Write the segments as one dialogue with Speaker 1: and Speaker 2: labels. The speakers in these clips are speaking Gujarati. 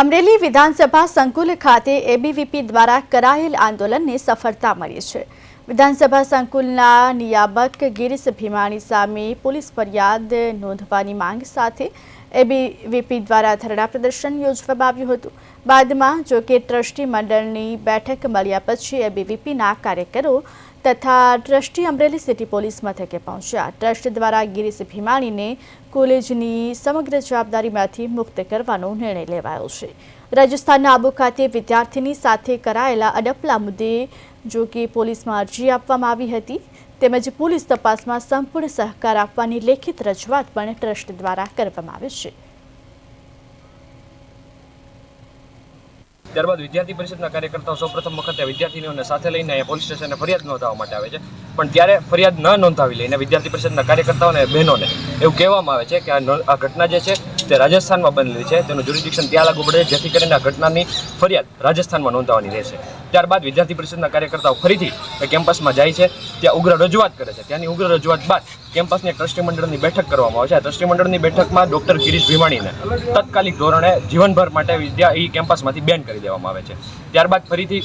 Speaker 1: અમરેલી વિધાનસભા સંકુલ ખાતે એબીવીપી દ્વારા કરાયેલ આંદોલનને સફળતા મળી છે. વિધાનસભા સંકુલના નિયામક ગિરીશ ભીમાણી સામે પોલીસ ફરિયાદ નોંધવાની માંગ સાથે એબીવીપી દ્વારા ધરણા પ્રદર્શન યોજવામાં આવ્યું હતું. બાદમાં જોકે ટ્રસ્ટી મંડળની બેઠક મળ્યા પછી એબીવીપીના કાર્યકરો તથા ટ્રસ્ટી અમરેલી સિટી પોલીસ મથકે પહોંચ્યા. ટ્રસ્ટ દ્વારા ગિરીશ ભીમાણીને કોલેજની સમગ્ર જવાબદારીમાંથી મુક્ત કરવાનો નિર્ણય લેવાયો છે. રાજસ્થાનના આબુ ખાતે વિદ્યાર્થીની સાથે કરાયેલા અડપલા મુદ્દે જો કે પોલીસમાં અરજી આપવામાં આવી હતી, તેમજ પોલીસ તપાસમાં સંપૂર્ણ સહકાર આપવાની લેખિત રજૂઆત પણ ટ્રસ્ટ દ્વારા કરવામાં આવી છે.
Speaker 2: ત્યારબાદ વિદ્યાર્થી પરિષદના કાર્યકર્તાઓ સૌપ્રથમ વખતે વિદ્યાર્થીનીઓને સાથે લઈને અહીંયા પોલીસ સ્ટેશને ફરિયાદ નોંધાવવા માટે આવે છે. પણ ત્યારે ફરિયાદ ન નોંધાવી લઈને વિદ્યાર્થી પરિષદના કાર્યકર્તાઓને બહેનોને એવું કહેવામાં આવે છે કે આ ઘટના જે છે તે રાજસ્થાનમાં બનેલી છે. તેનું જ્યુરિડિક્શન ત્યાં લાગુ પડે જેથી કરીને આ ઘટનાની ફરિયાદ રાજસ્થાનમાં નોંધાવવાની રહેશે. ત્યારબાદ વિદ્યાર્થી પરિષદના કાર્યકર્તાઓ ફરીથી કેમ્પસમાં જાય છે. ત્યાં ઉગ્ર રજૂઆત કરે છે. ત્યાંની ઉગ્ર રજૂઆત બાદ કેમ્પસની ટ્રસ્ટી મંડળની બેઠક કરવામાં આવે છે. ટ્રસ્ટી મંડળની બેઠકમાં ડૉક્ટર ગિરીશ ભીમાણીને તાત્કાલિક ધોરણે જીવનભર માટે વિદ્યા એ કેમ્પસમાંથી બેન કરી દેવામાં આવે છે. ત્યારબાદ ફરીથી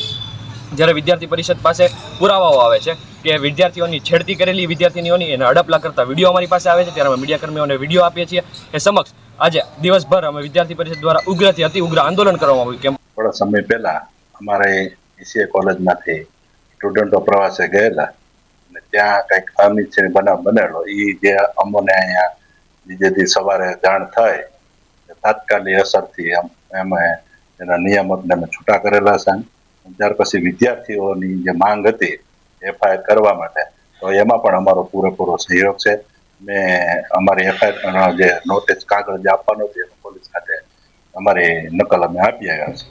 Speaker 2: જ્યારે વિદ્યાર્થી પરિષદ પાસે પુરાવાઓ આવે છે કે વિદ્યાર્થીઓની છેડતી કરેલી વિદ્યાર્થીનીઓની એને અડપલા કરતા વીડિયો અમારી પાસે આવે છે, ત્યારે અમે મીડિયા કર્મીઓને વીડિયો આપીએ છીએ. એ સમક્ષ આજે દિવસભર અમે વિદ્યાર્થી પરિષદ દ્વારા ઉગ્રથી અતિ ઉગ્ર આંદોલન કરવામાં આવ્યું. કેમ?
Speaker 3: થોડા સમય પહેલા અમારે ઈસીએ કોલેજમાંથી સ્ટુડન્ટો પ્રવાસે ગયેલા. અને ત્યાં કંઈક અનિચ્છનીય બનાવ બનેલો. એ જે અમોને અહીંયા બીજેથી સવારે જાણ થાય તાત્કાલિક અસરથી એમ અમે એના નિયામકને અમે છૂટા કરેલા છે. ત્યાર પછી વિદ્યાર્થીઓની જે માંગ હતી, એફઆઈઆર કરવા માટે, તો એમાં પણ અમારો પૂરેપૂરો સહયોગ છે. મેં અમારી એફઆઈઆર જે નોટિસ કાગળ જે આપવાનો છે પોલીસ ખાતે અમારી નકલ અમે આપી આવ્યા છે